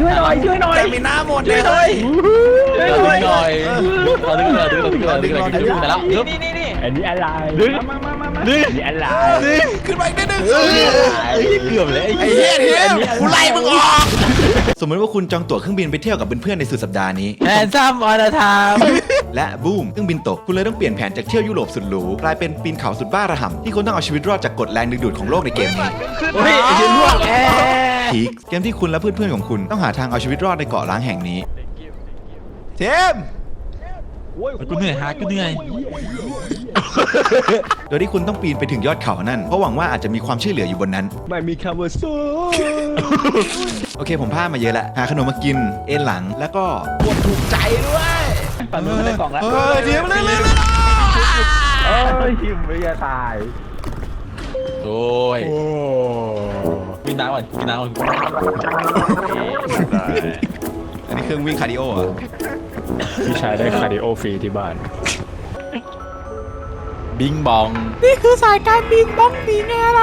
ช่วยหน่อยช่วยหน่อยแต่มีหน้าหมดเลยเฮ้ยเราดึงหน่อยเราดึงหน่อยดึงหน่อยดึงหน่อยดึงหน่อยดึงหน่อยแต่แล้วนี่นี่นี่อันนี้อะไรดึงมามามามาดึงอันนี้อะไรขึ้นไปอีกนิดนึงเอ้ยเกือบเลยไอ้เหี้ยทีมกูไล่มึงออกสมมติว่าคุณจองตั๋วเครื่องบินไปเที่ยวกับเพื่อนๆในสุดสัปดาห์นี้ แอนซัมออนทามและบูมเครื่องบินตก คุณเลยต้องเปลี่ยนแผนจากเที่ยวยุโรปสุดหรูกลายเป็นปีนเขาสุดบ้าระห่ำที่คุณต้องเอาชีวิตรอดจากกฎแรงดึงดูดของโลกในเกมนี้ เฮ้ยไอ้ยืนล่วงแอ พีคเกมที่คุณและเพื่อนๆของคุณต้องหาทางเอาชีวิตรอดในเกาะล้างแห่งนี้ เทม กูเหนื่อยฮะกูเหนื่อย โดยที่คุณต้องปีนไปถึงยอดเขานั่น เพราะหวังว่าอาจจะมีความช่วยเหลืออยู่บนนั้น ไม่มีคำว่าสู้โอเคผมพลาดมาเยอะแล้วหาขนมมากิน เอ็นหลังแล้วก็ปวดถูกใจด้วยปั่นมือได้กล่องแล้วเออเทียมเลยเลยเอ้ยทิมไม่จะตาย โอ้ย กินน้ำก่อนกินน้ำก่อนอันนี้เครื่องวิ่งคาร์ดิโอเหรอะพี่ชายได้คาร์ดิโอฟรีที่บ้าน บิงบอง นี่คือสายการบินบ้องบินอะไร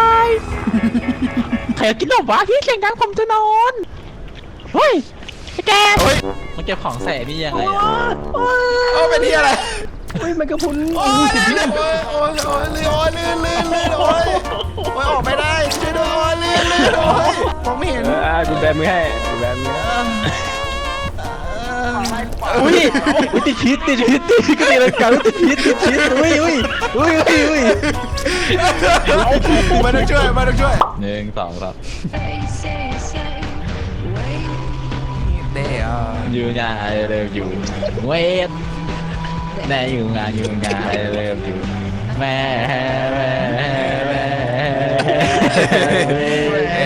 ใครกินหรอวะที่เสียงดังผมจะนอนเฮ้ยไอ้แกมันเก็บของใส่นี่ยังไงอะ เอาเป็นที่อะไร เฮ้ยมันกระพุนโอ้ยเลื่อ้ยโอ้ยโอ้ยเลื่นโอ้ยลื่อนเลื่อนเลื่อนโอ้ยโอ้ยออกไม่ได้ช่วยด้วยโอ้ยเลื่อนเลื่อนโอ้ยมองไม่เห็นเอออะกูแบมือให้กูแบมือให้อุ้ยอุ๊ยติดพิษติดพิษติดพิษก็ตีลังกาติดพิษติดพิษอุ้ยอุ้ยอุ้ยอุ้ยอุ้ยมาต้องช่วยมาต้องช่วยหนึ่งสองสาม Say, say, say, wait. เด้อยู่งานเริ่มอยู่เวท แน่อยู่งานอยู่งานเริ่มอยู่แม่แม่แม่แม่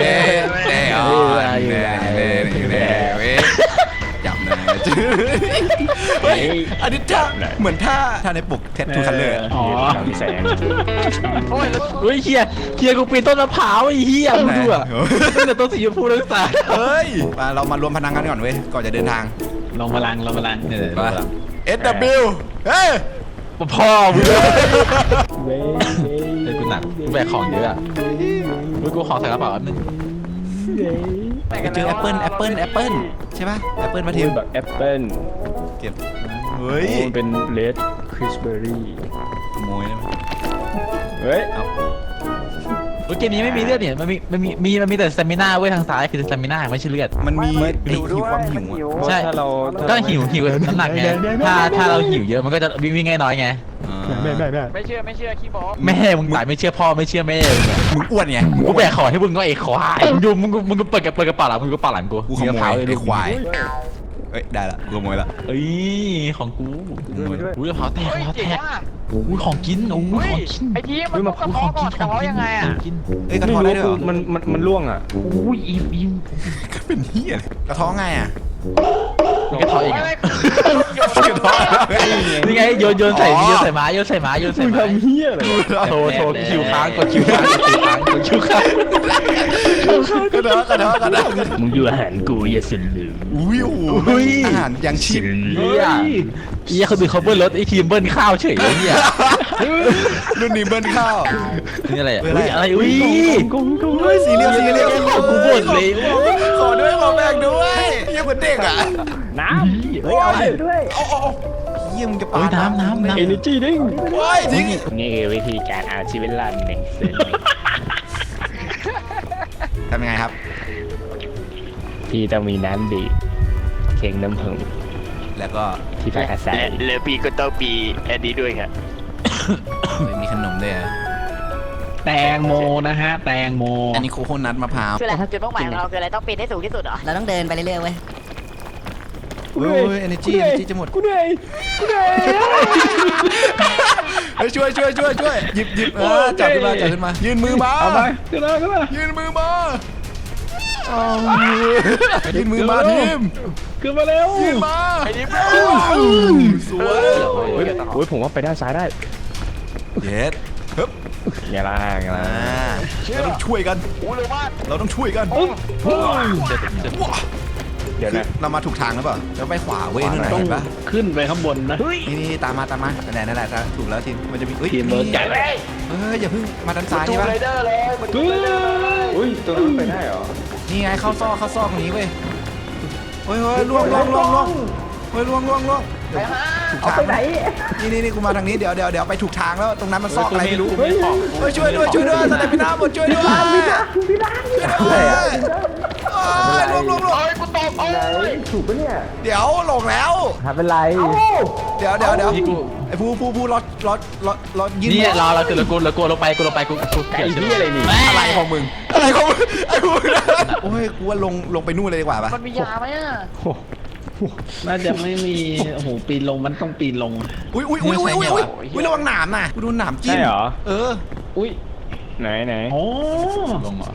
เด้เด้อเด้เด้เด้เว้ยจับนะเฮ้ยอันนี้ท่าเหมือนท่าท่าในปกเท็ทูคัลเลอร์อ๋อแสงเฮ้ยเฮียเฮียกูปีนต้นมะพร้าวไอ้เฮียมึงดูอะตั้งแต่ต้นสีชมพูตั้งแต่เฮ้ยมาเรามารวมพลังกันก่อนเว้ยก่อนจะเดินทางลงพลังลงพลังเนี่ยมา SW เฮ้ยพ่อมึงเว้ยเฮ้ยกูหนักกูแบกของเยอะอะเฮ้ยกูของใส่กระเป๋าแป๊บนึงไปเจอแอปเปิลแอปเปิลแอปเปิลใช่ป่ะแอปเปิลมาทีทีมมแบบแอปเปิ้ลเก็บเฮ้ยโอ้มันเป็นเลดคริสเบอรี่ขโมยได้ไหมเฮ้ยเอา เฮ้ยเกมนี้ไม่มีเลือดเนี่ยมันมีมันมีมีมันมีแต่สเตมิน่าเว้ยทางซ้ายคือสเตมิน่าไม่ใช่เลือด มันมีไอ้หิวความหิวอะเพราะใช่ ถ้าเราก็หิวหิวน้ำหนักไงถ้าถ้าเราหิวเยอะมันก็จะวิ่งวิ่งง่ายน้อยไงไม่ไม่ไม่ไม่เชื่อไม่เชื่อขี้โม้แม่มึงตายไม่เชื่อพ่อไม่เชื่อแม่มึงอะมึงอ้วนไงกูแบกของให้มึงก็ไอ้ควายมึงดูมึงกูมึงก็เปิดกับเปิดกระเป๋าหลังมึงก็เป๋าหลังกูกูขโมเท้ายเลยไอ้ควายเฮ้ยได้ละกูขโมยละเอ้ยของกูขโมยอุ้ยกระเป๋าแตกกเฮ้ระยเป๋าแตเจ๋งกอะอุ้ยของกินอุ้ยเฮ้ยของกินไอ้ทีมมันต้องกระท้อก่อนกระท้อยังไงอะกินเอ้ยกระท้อได้ด้วยเหรอมันมันมันล่วงอะอุ้ยอิ่มอิ่มก็เป็นเฮียกระท้อไงอะมันกระเทาะเองไม่อะไม่กระท้อนี่ไงโยนโยนใส่อ๋อโยนใส่ไม้โยนใส่ไม้โยนใส่มึงไม้ทำเฮียอะไรโทรโทรคิวค้างกดคิวค้างกดคิวค้างกดคิวค้างกระท้อกระท้อกระท้อมึงอยู่อาหารกูอย่าสิลืมอุ้ยโอ้โหอาหารยังชิมเฮียเฮียเขาดูเขาเบิ้ลรถไอทีมเบิ้ลข้าวเฉยเฮียรุ่นนี้เบิ้ลข้าวนี่อะไรอะเฮ้ยอุ้ยอะไรอุ้ยกุ้งกุ้งเฮ้ยสีเหลียวสีเหลียวกูบ่นเลยขอด้วยขอแบ่งด้วยเฮียเหมือนเด็กอะน้ำเฮ้ยเอาเด็ดด้วยเอาเอาเอาเฮียมึงจะปาเฮ้ยน้ำน้ำน้ำเอเนจีดิ้งว้ายทิ้งนี่คือวิธีการเอาชีวิตรอดหนึ่งเส้นทำยังไงครับ พี่ต้องมีน้ำดีเข่งน้ำผึ้ง แล้วก็ที่พักอาศัยและพี่ก็ต้องมีอันนี้ด้วยครับมีขนมด้วยอะแตงโมนะฮะ แตงโมอันนี้โคโคนัทมะพร้าวคืออะไรจุดมุ่งหมายของเราคืออะไรต้องปีนให้สูงที่สุดเหรอเราต้องเดินไปเรื่อยๆเว้ยโอ้ยเอเนจีเอเนจีจะหมดกูเหนื่อยกูเหนื่อยเฮ้ยช่วยช่วยช่วยช่วยหยิบหยิบเออจับขึ้นมาจับขึ้นมา ยืนมือมาเอาไปขึ้นมาขึ้นมายืนมือมา เอายืนมือมาทีมขึ้นมาเร็วยืนมาสวยเฮ้ยโอ้ยผมว่าไปด้านซ้ายได้เย็ดฮึบไงล่ะไงล่ะอ่าเราต้องช่วยกันเราต้องช่วยกันเดี๋ยวนะเรามาถูกทางหรือเปล่าเราไปขวาเว้ยนู่นน่ะเห็นปะขึ้นไปข้างบนนะนี่นี่ตามมาตามมานั่นแหละนั่นแหละถูกแล้วทีมมันจะมีเฮ้ยทีมรถใหญ่เลยเฮ้ยอย่าเพิ่งมาด้านซ้ายนี่ปะอุ้ยตรงนั้นไปได้เหรอนี่ไงเข้าซอกเข้าซอกตรงนี้เว้ยเฮ้ยเฮ้ยล่วงล่วงล่วงล่วงเฮ้ยล่วงล่วงล่วงเดี๋ยวถูกทางไหน นี่นี่นี่กูมาทางนี้เดี๋ยวเดี๋ยวเดี๋ยวไปถูกทางแล้วตรงนั้นมันซอกอะไรไม่รู้กูมีของเฮ้ยช่วยด้วยช่วยด้วยสไนเปอร์หน้าหมดช่วยด้วยพี่ดาพี่ดาช่วยด้วยเฮ้ยล่วงล่วงล่วงเฮ้ยกูตกโอ้ยเดี๋ยวหลงแล้วทำเป็นไรเดี๋ยวเดี๋ยวเดี๋ยวนี่กูไอ้ผู้ผู้ผู้รถรถรถรถยินนี่รอเราคือเรากูเรากูลงไปกูลงไปกูกูไก่ที่อะไรนี่อะไรของมึงอะไรของมึงไอ้ผู้นะโอ้ยกูว่าลงลงไปนู่นเลยดีกว่าปะมันมียาไหมอะ น่าจะไม่มีโอ้โหปีนลงมันต้องปีนลง อุ้ยอุ้ยอุ้ยอุ้ยอุ้ยอุ้ยอุ้ยระวังหนามนะกูโดนหนามจิ้มใช่เหรอ เออ อุ้ยไหนไหนโอ้ลงเหรอ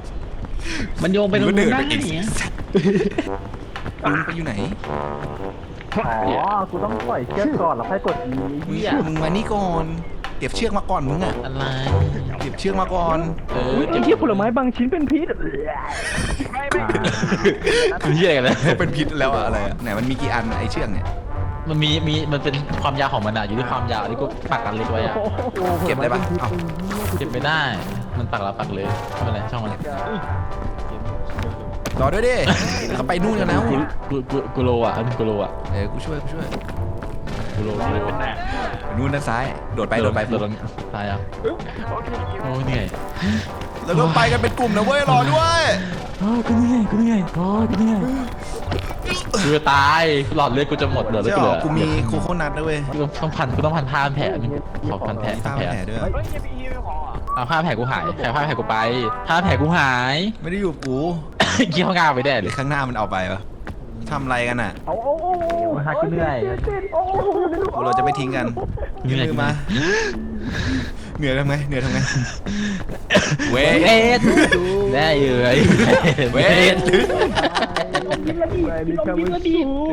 มันโยงไปตรงมึงก็เดินู้นนได้ไปอีกเนี่ยมึงไปอยู่ไหนอ๋อกูต้องปล่อยเชือกก่อนแล้วค่อยกดอีมึงมึงมานี่ก่อน เก็บเชือกมาก่อนมึงอะอะไรเก็บเชือกมาก่อนเออไอ้เหี้ยผลไม้บางชิ้นเป็นพิษไม่ไม่คือเหี้ยอะไรกันเลยเป็นพิษแล้วอะอะไรอะไหนมันมีกี่อันอะไอ้เชือกเนี่ย มันมีมีมันเป็นความยาวของมันอะอยู่ที่ความยาวที่กูปักกันเล็กไว้อะเก็บได้ปะเอ้าเก็บไม่ได้ มันปักแล้วปักเลยไม่เป็นไรช่างมันรอด้วยดิเขาไปนู่นกันแล้วกูกูกูกูโลอะอันนี้กูโลอะเดี๋ยวกูช่วยกูช่วย กูโลกูโลไปนู่นด้านซ้าย โดดไป โดดไปโดดลงตายอะโอ้เหนื่อยแล้วก็ไปกันเป็นกลุ่มนะเว้ย รอด้วยอ้ยกูเหนื่อยกูเหนื่อยโอ้กูเหนื่อยกูจะตายหลอดเลือดกูจะหมดเหลือใช่เลือดหรเหลือกูมีโคโคนัทด้วยเว้ยกูต้องพันกูต้องพันผ้าแผลนึงขอพันแผลพัผ้านแผลด้วยเอาผ้าแผลกูหายแผลผ้าแผลกูไปผ้าแผลกูหาย ไม่ได้อยู่กูเกี่ยวงาไปได้หรือข้างหน้ามันเอาไปวะ ทำอะไรกันอะหากูเหนื่อยกูเราจะไม่ทิ้งกันเหนื่ยื่อยนมือมา เหนื่อยทำไงเหนื่อยทำไง เวเวททได้อยู่ไอ้เวท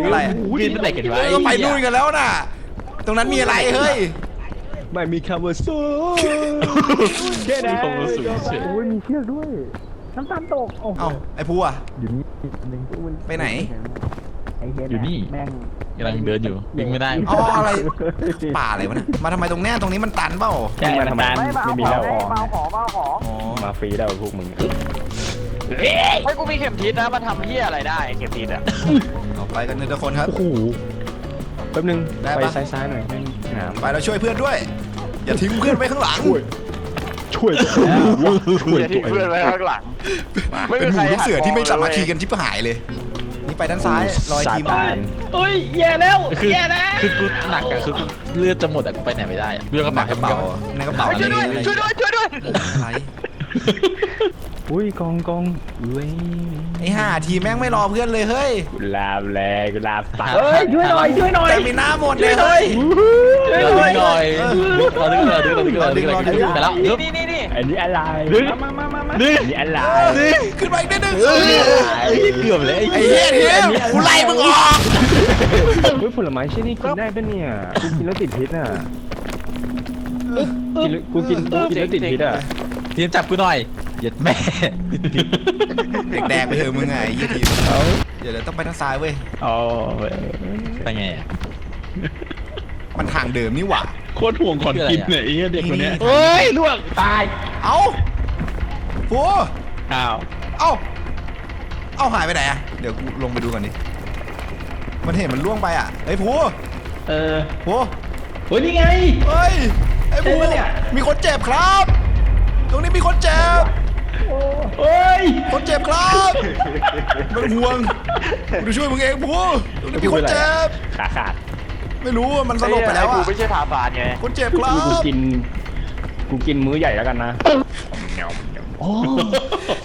อะไรอะยืนเป็นไหนกันวะเออไปนู่นกันแล้วน่ะ ตรงนั้นมีอะไรเฮ้ยไม่มีคำว่าสู้แค่มีนั้นความรู้สึกเฉยโอ้ยมีเชือกด้วย น้ำตาลตก โอ้โหเอ้าไอ้ผู้อะ อยู่นี่หนึ่งไปไหน ไอ้เหี้อยู่นี่ แม่งกำลังเดินอยู่วิ่งไม่ได้อ๋ออะไร ป่าอะไรวะเนี่ยมาทำไมตรงเนี้ยตรงนี้มันตันเปล่าใช่มันตันไม่มีแล้วออกเบาของเบาของอ๋อมาฟรีแล้วพวกมึงเฮ้ยกูมีเข็มทิศนะมันทำเหี้ยอะไรได้เข็มทิศอะเอาไปกันทุกคนครับ โอ้โหแป๊บนึงได้ไปปะซ้ายๆหน่อยแม่งหนามไปเราช่วยเพื่อนด้วย อย่าทิ้งเพื่อนไว้ข้างหลัง ช่วยตัวเองช่วยอย่าตัทิ้ง Dạ, วเอเพื่อนงไว้ข้างหลังเป็นหมูลูกเสือที่ไม่สามัคคีกันชิบหายเลย นี่ไปด้านซ้ายรอยซาทีมตาน เอ้ยแย่แล้วคือแย่แล้วคือกูหนักอะคือกูเลือดจะหมดอะกูไปไหนไม่ได้อะเลือดกระหนัเป๋ากกระเป๋าในกระเป๋าเฮ้ยช่วยด้วยอะไรช่วยด้วยช่วยด้วย อะไร อุ้ยกองกองเว้ยไอ้ห่าทีมแม่งไม่รอเพื่อนเลยเฮ้ยกุหลาบแลกุหลาบตัดเฮ้ยช่วยหน่อยช่วยหน่อยแต่มีหน้าหมดเลยเฮ้ยเราดึงหน่อยเราดึงเราดึงเราดึงเราดึงเราดึงไปแล้วนี่ดึงนี่นี่นี่อันนี้อะไรดึงอันนี้อะไรขึ้นไปอีกนิดนึงเอ้ยเกือบเลยไอ้เหี้ยทีมกูไล่มึงออกเฮ้ยผลไม้ชิ้นนี้กินได้ปะเนี่ยกูกินแล้วติดพิษอะกินแล้วกูกินกูกินแล้วติดพิษอะ ทีมจับกูหน่อยเหยียดแม่เด็กแดงไปเถอะมึงไงไอ้เหี้ยทีมเดี๋ยวเดี๋ยวต้องไปทางซ้ายเว้ย อ๋อไปไงอะ มันทางเดิมนี่หว่า โคตรห่วงก่อนกินเนี่ยไอ้เหี้ยเด็กคนเนี้ยเฮ้ยล่วงตาย เอ้าฟูอ้าว เอ้า เอ้าหายไปไหนอะเดี๋ยวกูลงไปดูก่อนดิ มันเห็นมันล่วงไปอะเฮ้ยฟูเออฟูโอ้ยนี่ไง เฮ้ย ไอ้ฟูใช่ปะเนี่ย มีคนเจ็บครับต รงนี้มีคนเจ็บโอ้ยคนเจ็บครับไม่ต้องห่วงกูจะช่วยมึงเองฟูตรงนี้มีคนเจ็บ ขาขาดไม่รู้อะมันสลบไปแล้วกูอะไม่ใช่ทาฟานไงคนเจ็บครักูบ กิน กูกินมื้อใหญ่แล้วกันนะ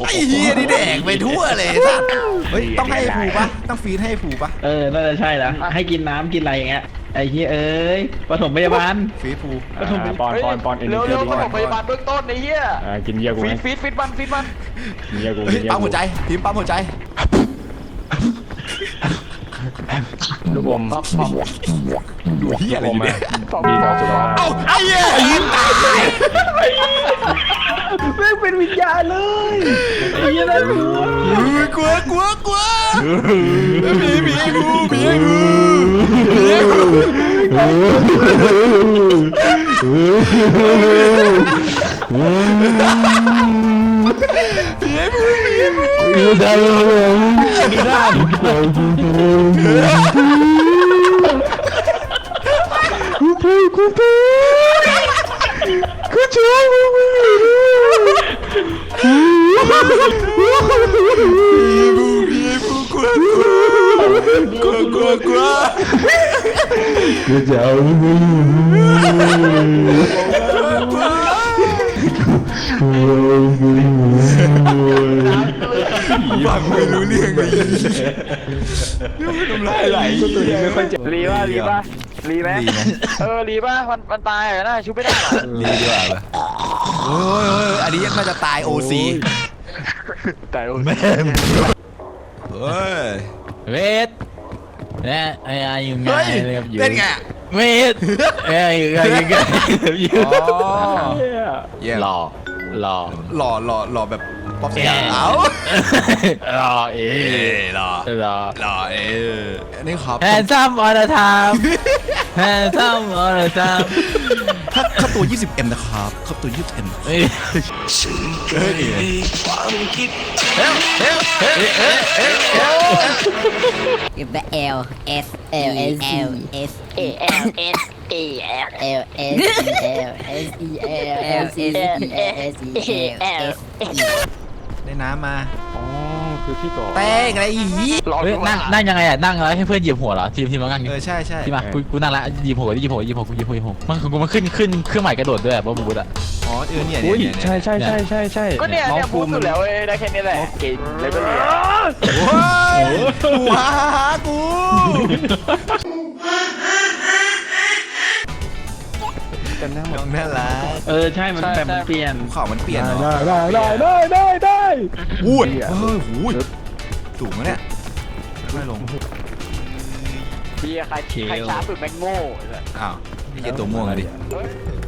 ไอ้เฮียนี่แดกไปทั่วเลยสัตว์เฮ้ยต้องให้ผูปะต้องฟีดให้ผูปะเออน่าจะใช่แล้วให้กินน้ำกินอะไรอย่างเงี้ย ไอ้เหี้ยเอ้ยปฐมพยาบาล ฟีดผูอ่าปอนปอนปอนเอ็นเร็วเจเร็วดีปก่ฐอนมพยาบาลเบื้องต้นไอ้เหี้ยอ่ากินเยี่ยกูฟีไหมดฟีดฟีดมันฟีดมันกินเยี่ยกูเฮ้ยกินเยี่ยปั๊มกูหัวใจทีมปั๊มหัวใจลูกอมดูเฮียอะไรอยู่เนี่ยดีต่อสุขภาพเอ้าไอ้เหี้ยยิงตาย แม่งเป็นวิญญาณเลยไอ้เหี้ยน่ากลัวอุ้ยกลัวกลัวกลัวหมีหมีไอ้กูหมีไอ้กูหมีไอ้กูหมีไอ้กูหมีก ลัวกลัวกลัวกลัวฟังไม่รู้เรื่องเลยน้ำลายไหลตัวนี้ไม่ค่อยเจ็บรีป่ะรีป่ะรีไหมรีไหมเออรีป่ะมันมันตายเหรอนะชุบไม่ได้หรอรีดีกว่าปะโอ้ยโอ้ยโอ้ยอันนี้ยังน่าจะตายโอซี ตายโอ้ยเฮ้ยเวทเนี่ยไอ้อายุไงเฮ้ยเลยครับอยู่เล่นไงเวทเอ้ยไงไงอยู่อ๋อเยี่ยมหล่อหล่อหล่อหล่อหล่อแบบ ป๊อปสยามเอ้าหล่อเอ๊เอ้ยหล่อหล่อหล่อเอ้ยอันนี้ครับ handsome all the time handsome all the time ถ้าค่าตัว 20M นะครับค่าตัว 20M เอ้ยอยู่แบบ L S L S L S E L S E L L S E L S E L S E S E L S ได้น้ำมาอ๋อคือที่ก่อแป้งอะไรอีกลองเฮ้ยดูนั่งนั่งยังไงอะนั่งแล้วให้เพื่อนเหยียบหัวเหรอทีมทีมมานั่งเออใช่ใช่ที่มากูกูนั่งแล้วเหยียบหัวเหยียบหัวเหยียบหัวกูเหยียบหัวเหยียบหัวมันกูมันขึ้นขึ้นเครื่องหมายกระโดดด้วยอะบอบูดอะอ๋อเออเนี่ยอุ้ยเนี่ยเนี่ยใช่ใช่ใช่ใช่ใช่ก็เนี่ยเนี่ยพูดสุดแล้วเว้ยได้แค่นี้แหละกินแล้วก็เรียนโอ้ ยกูหาหากูน้องน่ารักเออใช่มันแบบมันเปลี่ยน ภูเขามันเปลี่ยนเหรอได้ได้ได้ได้ได้อู้ยเฮ้ยหูยสูงนะเนี่ยไม่ลงเบียร์ใครใครช้าสุดแม่งโง่อ้าวนี่จะตัวม่วงอะดิ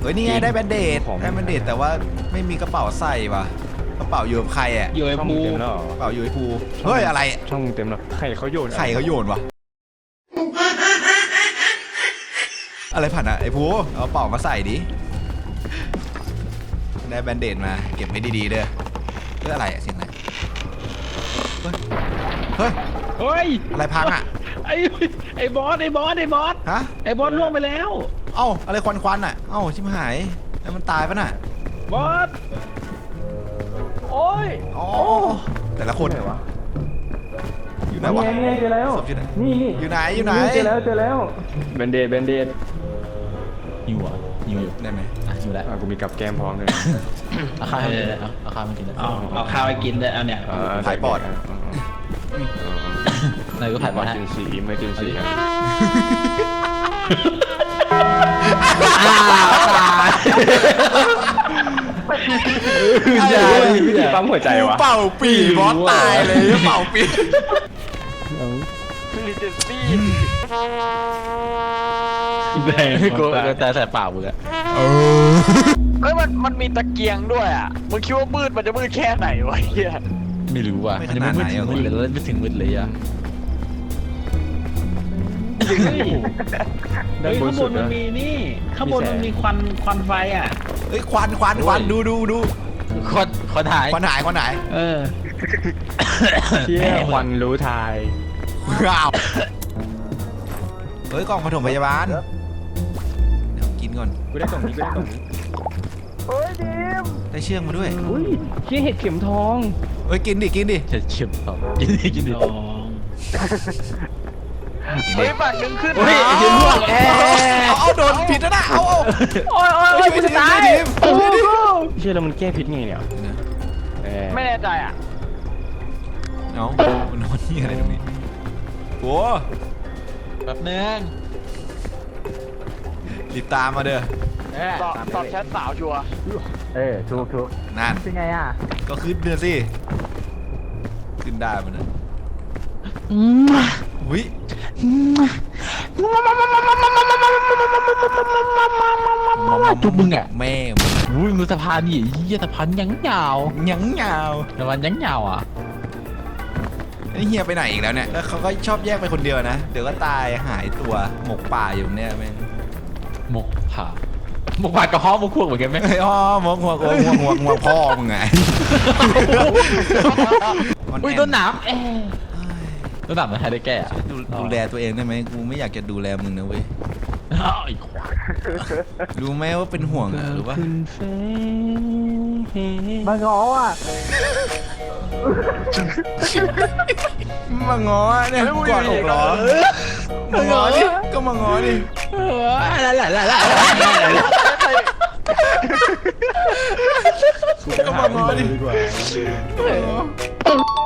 เฮ้ยนี่ไงได้แบนเดดได้แบนเดดแต่ว่าไม่มีกระเป๋าใส่ว่ะกระเป๋าอยู่กับใครอะ อยู่ไอ้ช่องปูเต็มแล้วเหรอกระเป๋าอยู่ไอ้ภูเฮ้ยอะไรช่องเต็มแล้วไข่เขาโยนไข่เขาโยนวะ อะไรผ่านอะไอ้ภูเอากระเป๋ามาใส่ดิ ได้แบนเดดมา เก็บไว้ดีๆเด้อเรื่องอะไรอะเสียงอะไร เฮ้ย เฮ้ย เฮ้ยอะไรพังอะ ไอ้ไอ้บอสไอ้บอสไอ้บอสฮะ ไอ้บอสล่วงไปแล้ว เอ้า อะไรควันควันๆอะ เอ้า ชิบหาย แล้วมันตายปะน่ะ บอสโอ้ย อ๋อ แต่ละคนไหนวะ อยู่ไหนวะ นี่ไงเจอแล้ว ศพอยู่ไหน นี่นี่อยู่ไหนอยู่ไหนเจอแล้วเจอแล้ว เบนเดดเบนเดด หิวอะหิวอยู่ได้ไหมอะหิวแล้วอะกูมีกับแก้มพร้อมเลยเอาข้าวให้กินเลยเอาเอาข้าวมากินเลยเอาเอาข้าวไปกินเลยเอาเนี่ยถ่ายปอดนายก็ถ่ายบอลให้กินสีไม่กินสีครับอย่าวิธีปั๊มหัวใจวะเป่าปีบอสตายเลยเป่าปี ลิเจนซี่แดงกูแต่ใส่เปล่ามึงอะเฮ้ยมันมันมีตะเกียงด้วยอะมึงคิดว่ามืดมันจะมืดแค่ไหนวะเฮียไม่รู้ว่ะมันยังไม่ถึงมืดเลยไม่ถึงมืดเลยอะเฮ้ยด้านเฮ้ยบนข้างบสุดนมันนะมีนี่ข้างบนมันมีควันควันไฟอะเฮ้ยควันควันควันดูดูดูคนคนถ่ายควันหายควันหายเออเที่ยควันรู้ทาย ว้าวเฮ้ยกล่องปฐมพยาบาลเดี๋ยวกินก่อนกูได้กล่องนี้กูได้กล่องนี้เฮ้ยดิมได้เชือกมาด้วยอุ้ยเที่ยเห็ดเข็มทองเฮ้ยกินดิกินดิจะเชื่อมต่อกินดิกินดิลองกินเฮ้ดิยฝั่งหนึ่งขึ้นเฮ้ยไอ้เหี้ยล่วงแอเอาเอาโดนผิดแล้วนะเอาเอาโอ้ยโอ้ยโอ้ยช่วยดิช่วยดิช่วยดิเชื่อแล้วมันแก้พิษไงเนี่ยเออไม่แน่ใจอะเอามันนอนนี่อะไรตรงนี้ โอ้แบบนึงรีบตามมาเด้อตอบตอบแชทสาวชัวร์เออถูกถูกนั่น เป็นไงอะก็ขึ้นเดือนสิ ขึ้นได้มันนะอุ้ยจุกมึงอะแม่อุ้ยมือสะพานนี่เหี้ยสะพานยังยาว ยังยาวสะพานยังยาวอะ ไอ้เฮียไปไหนอีกแล้วเนี่ยแล้วเขาก็ชอบแยกไปคนเดียวนะ เดี๋ยวก็ตายหายตัวหมกป่าอยู่เนี่ยแม่งหมกผ่ามึงวาดกระห้อมึงควงเหมือนกันไหมไอ้อ้อมหัวหัวหัวหัวหัวพ่อมึงไงอุ้ยโดนหนามเอ้ยโดนหนามมันใครได้แก้อะดูดูแลตัวเองได้ไหมกูไม่อยากจะดูแลมึงนะเว้ยอ้าวไอ้ควายรู้ไหมว่าเป็นห่วงอะหรือว่า มาง้ออะ มาง้อเนี่ยกอดอกเหรอมาง้อดิก็มาง้อดิอะไรอะไรอะไรก็มาง้อดิ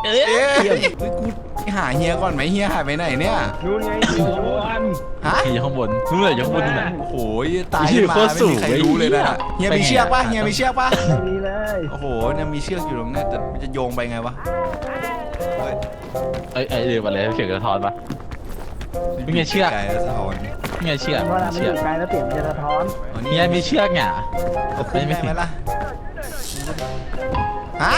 เอ๊ะเฮ้ยกู หาเฮียก่อนไหมเฮียหายไปไหนเนี่ย นู่นไงโดนฮะ อยู่ข้างบนนู่นเลยอยู่ข้างบนนู่นน่ะ โอ้โหตายเหี้ยมาโคตรไม่สูมีงใครรู้เลยนะเฮียมีเชือกปะเฮียมีเชือกปะนี่เลยโอ้โหเนี่ยมีเชือกอยู่ตรงนี้แต่มันจะโยงไปไงวะเฮ้ยเอ้ยเอ้ยเดี๋ยวมาเลยเสียงกระท้อนปะมีไงเชือก ไก่แล้วสะท้อนนี่ไงเชือกเวลาไม่เชืออกยู่ไกลแล้วเสียงมันจะสะท้อนอ๋อเฮียมีเชือกเนี่ยเอาขึ้นได้ไหมล่ะฮะ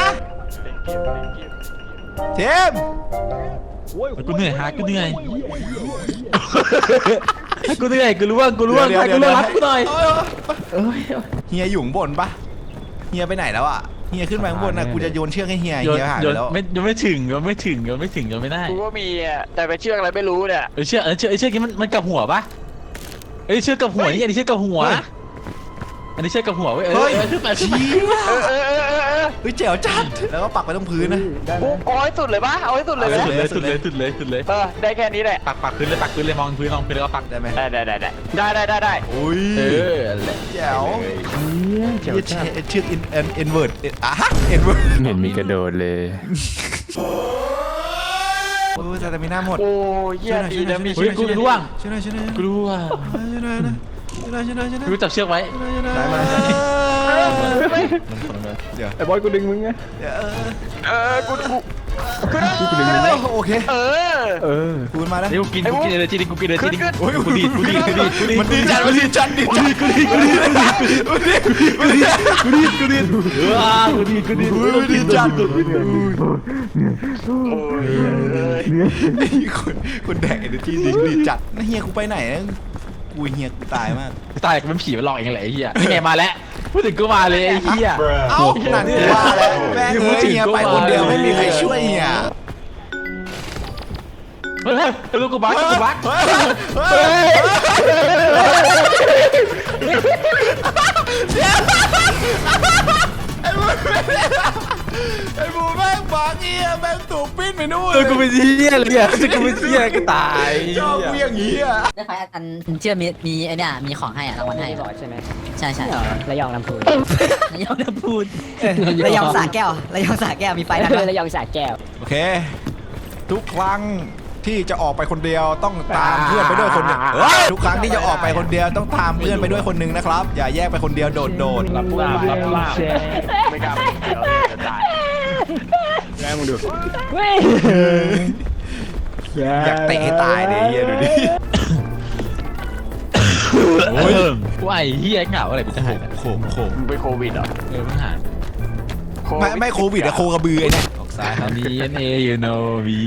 เทมกูเหนื่อยฮะกูเหนื่อยกูเหนื่อยกูรู้ว่ากูรู้ว่าเดี๋ยวกูเดี๋ยวรู้รับกูหน่อยเเฮียอยู่ข้างบนปะเฮียไปไหนแล้วอะเฮียขึ้นไปข้างบนนะกูจะโยนเชือกให้เฮียโยนเฮียหายโยไปนแล้วไม่ยังไม่ถึงยังไม่ถึงยังไม่ถึงยังไม่ได้กูก็มีอะแต่ไปเชือกอะไรไม่รู้เนี่ยเออเชือกเออเชือกเออเชือกนี้มันมันกับหัวปะเอ้ยเชือกกับหัวนี่อันนี้เชือกกับหัว อันนี้ใช่กับหัวเว้ยเฮ้ย อออแบบชี้นไเออเออเออเออเฮ้ยเจ๋วจัดแล้วก็ปักไปตรงพื้นนะโอ้ยสุดเลยปะเอาให้สุดเลยสุดเลยสุดเลยสุดเลยสุดเลยเออได้แค่นี้แหละปักปักพื้นเลยปักพื้นเลยมองพื้นมองพื้นแล้วก็ปักได้ไหมได้ได้ได้ได้ได้ได้ได้อุ้ยเออนั่นแหละแจ๋วเจ๋วจัดเชือกอินเอ็นเอ็นเวิร์ดอะฮะเอ็นเวิร์ดเห็นมีกระโดดเลย โอ้ยแต่ไม่น่าหมดโอ้ยเยี่ยดีนะมีเฮ้ยกูร่วงช่อยหน่อยช่วยหน่อยช่วยหน่อยกูรู้ว่า ช่อยหน่อยนะ ช่วยหน่อยช่วยหน่อยช่วยหน่อยกูจับเชือกไว้ได้มาเดี๋ยวไอ้บอยกูดึงมึงไงเดี๋ยวเออกูกูกูได้โอเคเออเออกูมาแล้วเดี๋ยวกูกินกูกินเอเนอร์จีดิกูกินเอเนอร์จีดิโอ้ยกูดีดกูดีดกูดีดกูดีดมันดีจัดมันดีจัดดีจัดกูดีกูดีกูดีกูดีกูดีกูดีว้ากูดีดกูดีดกูดีจัดโอ้ยคนคนแดกเอเนอร์จีดีดีจัดเฮียกูไปไหน กูเฮียกูตายมากตายกูเป็นผีมันหลอกเองแหละไอ้เหี้ยนี่ไงมาแล้วพูดถึงกูมาเลยไอ้เหี้ย เอ้าหนังกูว่าแล้วแม่งเอ้ยเฮียไปคนเดียวไม่มีใครช่วยเฮียเฮ้ยเฮ้ยลูกกูบักกูบักเฮ้ยไไปนู่นเออกูเป็นเหี้ยเลยเนี่ยกูเป็นเหี้ยก็ตายชอบกูอย่างนี้อะได้ใครอันเชื่อมีมีไอเนี่ยมีของให้อะรางวัลให้บอกใช่ไหมใช่ใช่ระยองลำพูนระยองน้ำพูนระยองสาแก้วระยองสาแก้วมีไฟนั่นปะระยองสาแก้วโอเค ทุกครั้งที่จะออกไปคนเดียวต้องตามเพื่อนไปด้วยคนหนึ่งเฮ้ยทุกครั้งที่จะออกไปคนเดียวต้องตามเพื่อนไปด้วยคนหนึ่งนะครับ อย่าแยกไปคนเดียวโดดโดดรับลาบรับลาบไม่กล้าไป เดี๋ยวจะตายแกมึงดูอยากเตะให้ตายเลยเฮียดูดิโอ้ยว่าไอ้เหี้ยเหงาอะไรกูจะหายนะโขมโขมมึงเป็นโควิดเหรอเออมึงหายไม่ไม่โควิดอะโคกระบือไอ้เนี่ยออกซ้ายคอัรับนนี้ N A you know me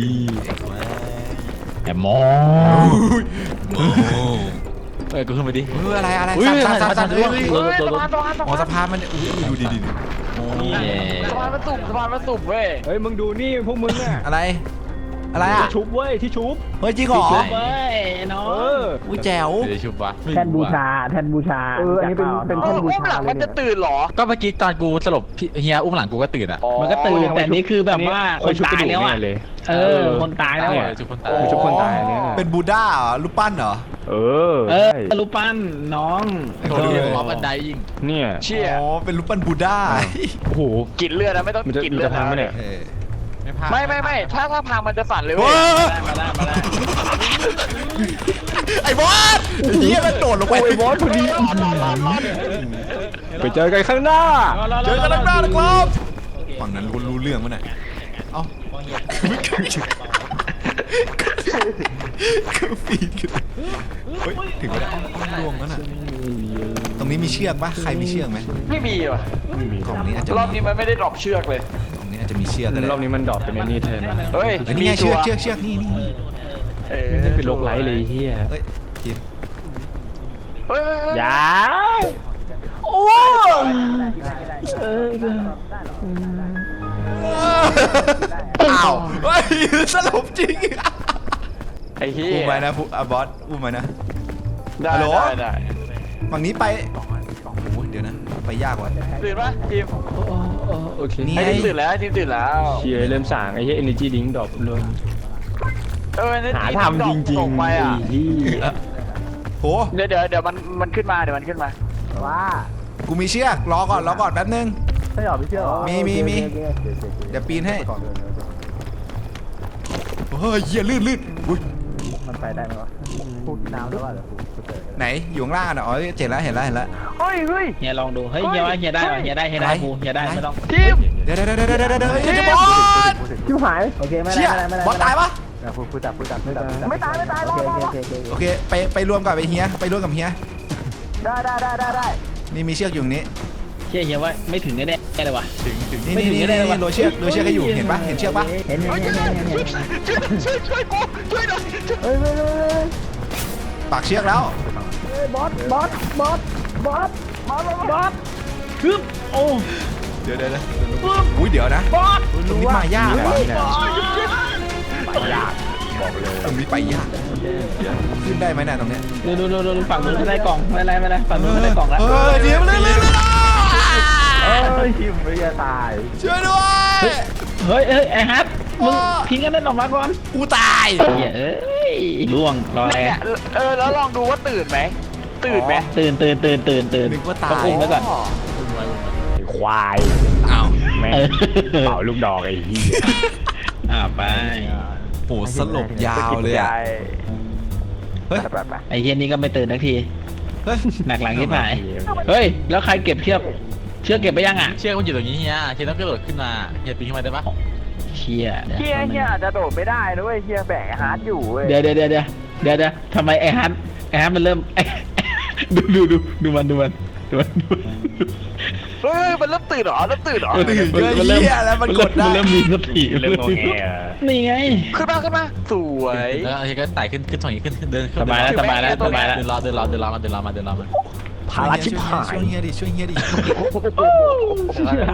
แอบมอโอ้โหเออกูขึ้นไปดิเฮ้ยอะไรอะไรอุ้ยสั่นสั่นสั่นสั่นเฮ้ยสั่นเฮ้ยเฮ้ยสะพานสะพานสะอ๋อพานสะพานมันอุ้ยดูดิดิโอ้ นี่แหละสะพานมันตุ่มสะพานมันตุ่มเว้ยเฮ้ยมึงดูนี่พวกมึงอะอะไร อะไรอะที่ชุบเว้ยที่ชุบเฮ้ยจริงเหรอเว้ยน้องเอออุ้ยแจ๋วเดี๋ยวชุบวะแทนบูชาแทนบูชาเอออันนี้เป็นเป็นเอแท่อนบูอุ้มหชาลังเลมันยจะตื่นเหรอ ก็เมื่อกี้ตอนกูสลบพี่เฮียอุ้มหลังกูก็ตื่นอะมันก็ตื่นแต่นี่คือแบบว่าคนตายแล้วอะเลยเออคนตายแล้วเนี่ยอะชุบคนตายชุบคนตายเนี่ยเป็นบูด้าเหรอรูปปั้นเหรอ เออเออใช่รูปปั้นน้องโดนเรียกว่าบันไดยิงเนี่ยเชี่ยอ๋อเป็นรูปปั้นบูด้าโอ้โหกินเลือดนะไม่ต้องมันจะกินมันเลือจะดพังไหมนะเนี่ยเออไม่พลาดไม่ไม่ไม่ถ้าถ้าพังมันจะสั่นเลยเว้เฮ้ยยมาได้มาได้ไอ้บอสเฮียมันโดดลงไปไอ้บอสพอดีไปเจอกันข้างหน้าเจอกันข้างหน้านะครับฝั่งนั้นรู้รู้เรื่องมั้ยเนี่ยเอ้า ก็ฟีดกันเฮ้ยถึงแล้วล่วงแล้วน่ะตรงนี้มีเชือกปะใครมีเชือกไหมไม่มีว่ะ กล่องนี้อาจจะรอบนี้มันไม่ได้ดรอปเชือกเลย กล่องนี้อาจจะมีเชือกก็ได้รอบนี้มันดรอปเป็นไอ้นี่แทนเฮ้ยเฮ้ยนี่ไงเชือกเชือกเชือกนี่นี่นี่เออไม่เป็นโรคไร้เลยเฮียเฮ้ยกินเฮ้ยเฮ้ยเฮ้ยอย่าอ้าวเฮ้ยสลบจริงไอ้เหี้ยอุ้มไว้นะพุอะบอสอุ้มไว้นะ ได้ฮัลโหล ได้ได้ฝั่งนี้ไปโอ้ยเดี๋ยวนะ ไปยากว่ะตื่นปะทีมโอเคนี่ไอ้ทีมตื่นแล้วทีมตื่นแล้ว เชียร์เริ่มสั่งไอ้เหี้ย energy drink ดรอปลงเออเนี่ยหาทำจริงส่งๆไปไอ้อะที่โหเดี๋ยวเดี๋ยวเดี๋ยวมันมันขึ้นมาเดี๋ยวมันขึ้นมากูมีเชือกรอก่อนรอก่อนแป๊บนึง ใช่หรอพี่เชื่อเหรอมีมีมีโอเคโอเคโอเคเดี๋ยวปีนให้ ก่อนเดินเดินเดินเฮ้ยเหี้ยลื่นลื่นอุ้ยมันไปได้ไหมวะพูดน้ำแล้วว่าเดี๋ยวกูกูเจอไหนอยู่ข้างล่างน่ะอ๋อเจ็บแล้วเห็นแล้วเห็นแล้วเฮ้ยเฮ้ย เฮียลองดูเฮ้ยเฮียว่าเฮียได้ว่ะเฮียได้เฮียได้อะไรกูเฮียได้ไม่ต้องทีมเดี๋ยวเดี๋ยวเดี๋ยวเดี๋ยวเดี๋ยวเดี๋ยวเดี๋ยวจะบอสชิวหาย โอเคไม่ได้เชี่ยไม่ได้ไม่ได้บอสตายปะเดี๋ยวพูดพูดจับพูดจับพูดจับไม่ตายไม่ตายโอเคโอเคโอเคโอเคไปไปรวมกับไอ้เฮียไปรวมกับเฮียได้ได้ได้ได้ได้นี่มีเชือกอยู่ตรงนี้ เฮียเฮียว่าไม่ถึงแน่ๆเลยว่ะนี่ไม่นี่ถึงนี่ก็ได้นี่วะ โรยเชือกโรยเชือกให้อยู่เห็นปะเห็นเชือกปะเห็นเห็นเห็นเห็นเห็นเห็นช่วยช่วยกูช่วยหน่อยช่วยเฮ้ยเฮ้ยเฮ้ยเฮ้ยปากเชือกแล้วเฮ้ยบอสบอสบอสบอสบอสบอสฮึบโอ้เดี๋ยวเดี๋ยวเดี๋ยวอุ้ยเดี๋ยวนะตรงนี้มายากว่ะไปยากบอกเลยตรงนี้ไปยากขึ้นได้ไหมเนี่ยตรงเนี้ยดูดูดูดูฝั่งนู้นไม่ได้กล่องไม่ได้ไม่ได้ฝั่งนู้นไม่ได้กล่องแล้ว เออเดี๋ยวเร็วเร็วเร็ว เฮ้ยทีมไม่จะตาย ช่วยด้วยเฮ้ยเฮ้ยไอ้ฮัทมึงทิ้งกันนั่นออกมาก่อนกูตายเฮียเอ้ยล่วงรออะไรเนี่ยเออแล้วลองดูว่าตื่นไหม ตื่นไหมตื่นตื่นตื่นตื่นตื่นนึกว่าตายต้องอุ้มไว้ก่อนไอ้ควายอ้าวแม่งเออเป่าลูกดอกไอ้เหี้ยอ่าไปโหสลบยาวเลยอะเฮ้ยไปไปไอ้เฮียนี่ก็ไม่ตื่นทักทีเฮ้ยหนักหลังที่ผายเฮ้ยแล้วใครเก็บเชือก เชือกเก็บไปยังอะเชือกมันอยู่ตรงนี้เฮียเฮียต้องกระโดดขึ้นมาเฮียปีนขึ้นมาได้ปะเชียเฮียเฮียอาจจะโดดไม่ได้นะเว้ยเฮียแบกฮาร์ดอยู่เว้ยเดี๋ยวเดี๋ยวเดี๋ยวเดี๋ยวเดี๋ยวเดี๋ยวทำไมไอ้ฮัทไอ้ฮัทมันเริ่มดูดูดูดูมันดูมันดูมันดูมันเฮ้ยมันเริ่มตื่นเหรอเริ่มตื่นเหรอตื่นก็มันเริ่มเหี้ยแล้วมันกดได้มันเริ่มมีสติเริ่มงอแงอะนี่ไงขึ้นมาขึ้นมาสวยแล้วเฮียก็ไต่ขึ้นขึ้นตรงนี้ขึ้นขึ้นเดินขึ้นสบายแล้วสบายแล้วสบายแล้วเดินรอเดินรอเดินรอมาเดินรอมาเดินรอมา ภาระชิบหาย ช่วยเฮียดิช่วยเฮียดิ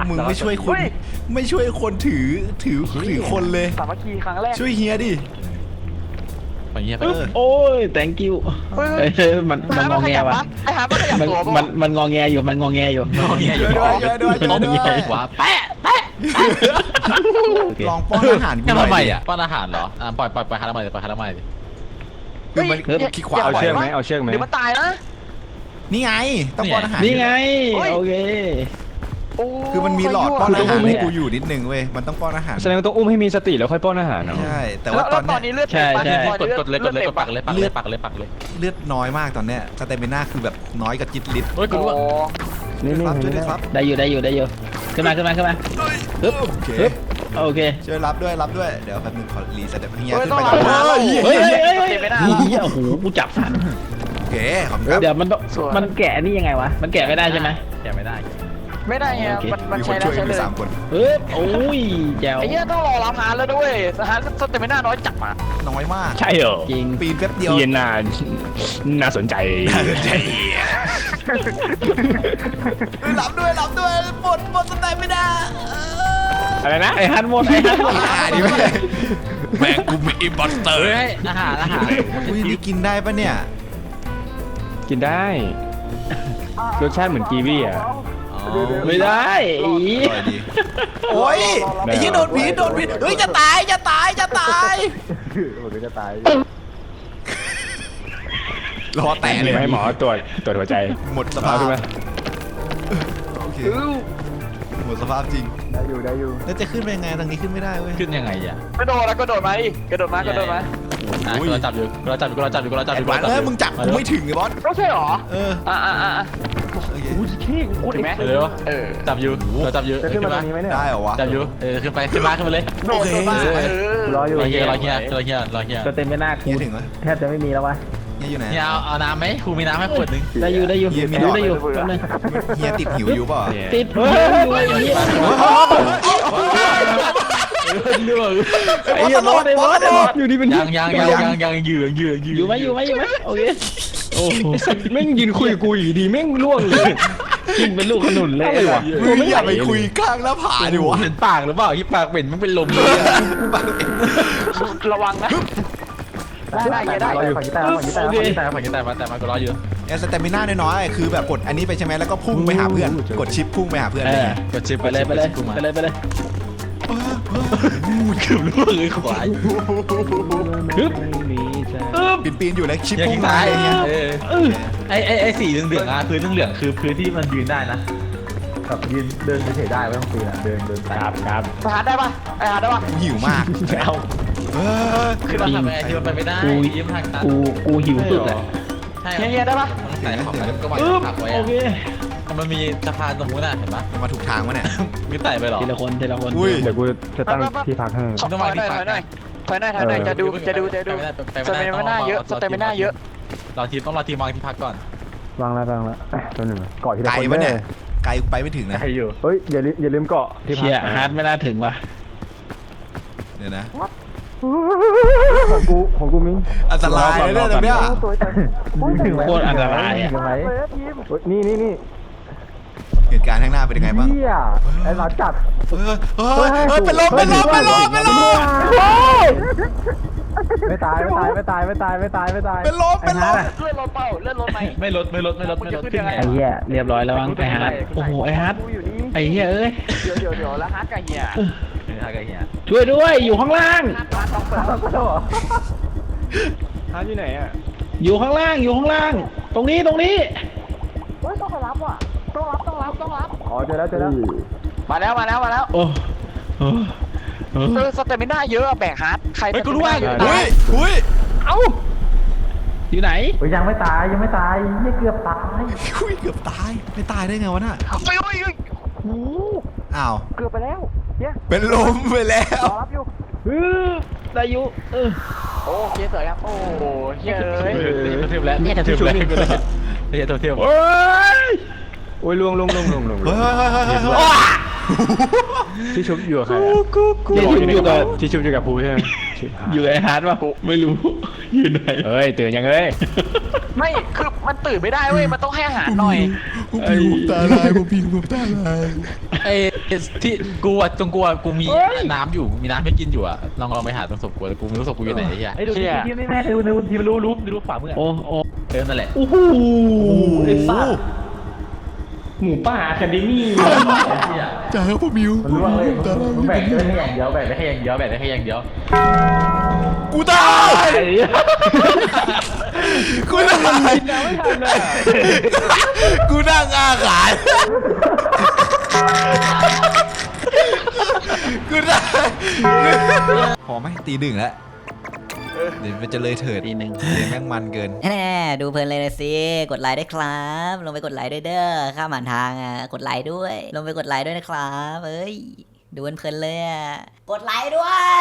มึงไม่ช่วยคน ไม่ช่วยคนถือถือถือคนเลย สามัคคีครั้งแรกช่วยเฮียดิฝั่งเฮียไปเออโอ้ย thank you เฮ้ย เอ้ยเฮ้ยมันมันงอแงวะไอ้ฮาร์ดมันขยับมันตัวมัป่ะนมันงอแงอยู่มันงอแงอยู่งอแงอยู่ช่วยด้วยช่วยด้วยช่วยด้วยว้าแปะแปะลองป้อนอาหารกูแค่หน่ทำไมอยดิอะป้อนอาหารเหรออะปล่อยปล่อยปล่อยฮาร์ดมาเลยปล่อยฮาร์ดมาเลยคือมันขี้ขวาเอาไว้เชือกไหมเอาเชือกไหม เดี๋ยวมันตายนะ นี่ไงต้องป้อนอาหารนี่ไงเฮ้ยโอเคโอ้คือมันมีหลอดป้อนอาหารให้กูอยู่นิดนึงเว้ยมันต้องป้อนอาหารแสดงว่าต้องอุ้มให้มีสติแล้วค่อยป้อนอาหารเนาะ ใช่แต่แล้ว่าวตแล้อวนตอนเนี้ยนี้เลือดเต็มปะใช่ใช่ตอนกดนี้กดเลยกดเลยต็มปัปะกเลยปักเลยปักเลยปักเลยเลือดน้อยมากตอนเนี้ยสเตมิน่าคือแบบน้อยกับจิตลิตรโอ้ยกดโอ้ด้วยนี่นี่ครับช่วยนี่ด้วยครับได้อยู่ได้อยู่ได้อยู่ขึ้นมาขึ้นมาขึ้นมาฮึบโอเคฮึบโอเคช่วยรับด้วยรับด้วยเดี๋ยวแป๊บนึงขอรีสเต็ปเฮียเฮ้ยขึ้นต้องไปรับก่อนนะเฮ้ยเฮ้ยเฮ้ยเฮ้ยเต็มไม่ได้เฮ้ยโอ้โหกูจับสันโอ เคขอบคุณครับ เดี๋ยวมันต้องสวย มันแกะนี่ยังไงวะ มันแกะไม่ได้ใช่ไหมแกะไม่ได้ ไม่ได้ไงโอเค มันมันมีคใช้นได้ช่วยใช้มีเลยสามคนเฮ้ยโอ้ยแจ๋วไอ้เหี้ยต้องรอรับฮาร์ดแล้วด้วยฮาร์ดสเตมิน่าน้อยจับอะน้อยมาก ใช่เหรอจริงปีนแป๊บเดียวเฮียน่าน่าสนใจใช่รับด้วยรับด้วยหมดหมดสเตมิน่าอะไรนะไอ้ฮันหมดไอ้ฮันหมดอ่าดีไหมแม่งกูมีอิมบอสเตอร์ เฮ้ยอาหารอาหารอุ้ยนี่กินได้ปะเนี่ย กินได้ รสชาติเหมือนกีวีอะไม่ได้ อีอร่อยดีโอ้ยไอ้ที่โดนผีโดนผีเฮ้ยจะตายจะตายจะตายผมก็จะตายรอแตะเลยให้หมอตรวจตรวจหัวใจหมดสภาเอาพขึ้นมาโอเคหมดสภาพจริง ได้อยู่ได้อยู่แล้วจะขึ้นไปยังไงทางนี้ขึ้นไม่ได้เว้ยขึ้นยังไงอะกระโดดแล้วกระโดดมาดิกระโดดมากระโดดมา อะกูเราจับอยู่กูเราจับอยู่กูเราจับอยู่กูเราจับแออดยู่วานซ์เอ้ยมึงจับกูไม่ถึงไอ้บอสก็ใช่หรอ เอออ่าอ่าอ่าโอเคถึงไหมเร็วเออจับอยู่เราจับอยู่จะขึ้ขึ้นนมาตมารงนี้ไหมเนี่ยได้เหรอวะ จับอยู่เออขึ้นไปขึ้นมาขึ้นมาเลยโดดมาเออรออยู่รอเฮียรอเฮียรอเฮียรอเฮียสเต็มไม่น่าเฮีคูยถึงไหมแทบจะไม่มีแล้ววะเฮียอยู่ไหน เฮียเอาเอาน้ำไหมครูมีน้ำให้ขวดหนึงได้อยู่ได้อยู่เฮียมีได้หลอดอยู่แป๊บนึงเฮียติดหิวอยู่เปล่าติดเฮ้ยอยู่ไอ้เหี้ย ไอ้เหี้ยบอสไอ้บอสไอ้บอสอยู่นี่เป็นยังยังยังยังยังยืนยืนยืนอยู่ไหมอยู่ไหมอยู่ไหมโอเคโอ้โหแม่งยืนคุยกับกูอยู่ดีแม่งล่วงเลยกินเป็นลูกขนุนเลยว่ะมึงอย่าไปคุยข้างหน้าผาดิวะเห็นปากหรือเปล่าที่ปากเป็นมันเป็นลมเลยอะระวังนะได้ได้ได้ได้ฝั่งกีตาร์ฝั่งกีตาร์ฝั่งกีตาร์ฝั่งกีตาร์มาแต่มาก็รออยู่เอสเตมิน่าน้อยๆคือแบบกดอันนี้ไปใช่ไหมแล้วก็พุ่งไปหาเพื่อน กดชิปพุ่งไปหาเพื่อนเออะไรอเงี้ยกดชิปไปเลยไปเลยกูมาไปเลยไปเลย เกือบล่วงเลยควายปีนปีนๆอยู่แล้วชิปอย่าพุ่ทิ้งงมาท้ายอะไรเงี้ยเออไอไอไอสีเหลืองๆอะพื้นเหลืองๆคือพื้นที่มันยืนได้นะแบบยืนเดินเฉยๆได้ไม่ต้องปีนอะเดินเดินไปครับครับหาได้ปะไอหาได้ปะกูหิวมากเอาเออคือเราทำยังไงที่มันไปไม่ได้กูยิ้มทางตันกูกูหิวสุดอะใช่เฮียเฮียได้ปะใส่ของแล้วก็วางอึ๊บผักไว้โออะเค มันมีสะพานตรงนู้นน่ะเห็นปะมาถูกทางวะเนี่ยไม่ไต่ไปหรอ ทีละคนทีละคนอุ้ย เดี๋ยวกูจะตั้งที่พักให้ ถอยหน่อยถอยหน่อยถอยหน่อยถอยหน่อยจะดูจะดูจะดูสเตมิน่าเยอะสเตมิน่าเยอะรอทีมต้องรอทีมวางที่พักก่อน วางแล้ววางแล้วอะตัวหนึ่งเกาะทีละไกลคนปะเนี่ยด้อไกลไปไม่ถึงนะ ใครอยู่เฮ้ยอย่าลืมอย่าลืมเกาะที่พัเชียกฮาร์ดไม่น่าถึงว่ะเดี๋ยวนะ ของกูของกูมิ้งอันตรายเลยเนี่ยตรงเนี้ย โคตรอันตรายอะยังไงเฮ้ยนี่นี่นี่ เหตุการณ์ข้างหน้าเป็นยังไงบ้าง เฮียไอ้หลานจัดเออเออเออเป็นลมเป็นลมเป็นลมเป็นลมไม่ตายไม่ตายไม่ตายไม่ตายไม่ตายไม่ตายเป็นลมเป็นลมเลื่อนรถเปล่าเลื่อนรถไหมไม่ลดไม่ลดไม่ลดไม่ลดขึ้นไงไอ้เหี้ยเรียบร้อยแล้วมั้งไอ้ฮาร์ดโอ้โหไอ้ฮาร์ดไอ้เหี้ยเอ้ยเดี๋ยวเดี๋ยวเดี๋ยวแล้วฮาร์ดกับเฮียไม่ทักไอ้เหี้ยช่วยด้วยอยู่ข้างล่างฮาร์ดต้องเปิดฮาร์ดอยู่ไหนอะอยู่ข้างล่างอยู่ข้างล่าง ตรงนี้ตรงนี้เฮ้ยต้องรับว่ะ ต้องรับต้องรับต้องรับอ๋อเจอแล้วเจอแล้วมาแล้วมาแล้วมาแล้วโอ้โอ้โอ้เออสเตมิน่าเยอะแบ่งฮาร์ดใครไม่กูรู้ว่าเยอะอุ้ยอุ้ยเอ้าอยู่ไหนยังไม่ตายยังไม่ตายยังเกือบตายอุ้ยเกือบตายไม่ตายได้ไงวะน่ะเฮ้ยเฮ้ยเฮ้ยโอ้โหอ้าวเกือบไปแล้วเฮียเป็นลมไปแล้วรอรับอยู่ฮึบได้อยู่เออโอ้เฮียเสยครับโอ้โหเฮียเอ้ยกระทืบแล้วกระทืบแล้วกระทืบแล้วเฮียตัวเทียม โอ้ยโอ้ยลวงลงลงลงลงเฮ้ยเฮ้ยเฮ้ยเฮ้ยเฮ้ยที่ชุบอยู่กับใครอะนี่อยู่อยู่กับที่ชุบอยู่กับภูใช่ไหมอยู่กับไอ้ฮาร์ดป่ะไม่รู้ อยู่ไหนเฮ้ยตื่นยังเอ้ย ไม่คือมันตื่นไม่ได้เว้ยมันต้องให้อาหารหน่อยผมพิวผมตาลายผมพิวผมตาลายไอ้ที่กูอะตรงกูอะกูมีน้ำอยู่มีน้ำให้กินอยู่อะลองลองไปหาตรงศพกูแต่กูไม่รู้ศพกูอยู่ไหนไอ้เหี้ยไอ้ดูทีมนี่แม่ดูดูทีมรู้รู้รู้ฝ่ามือโอ้โอ้เติมนั่นแหละโอ้โหไอ้สัตว์ หมูป่าอะคาเดมี่จ่ายครับผมพิวผมพิวผมตาลายมึงแบ่งได้แค่อย่างเดียวแบ่งได้แค่อย่างเดียวแบ่งได้แค่อย่างเดียวกูตายกูตายกูนั่งอาขายกูได้พอไหมตีหนึ่งแล้ว เดี๋ยวมันจะเลยเถิดทีหนึ่งเดี๋ยวแม่งมันเกิน แน่ดูเพลินเลยนะสิกดไลค์ด้วยครับ ลงไปกดไลค์ด้วยเด้อข้ามผ่านทางอะกดไลค์ด้วย ลงไปกดไลค์ด้วยนะครับเอ้ยดูเพลินๆเลยอะกดไลค์ด้วย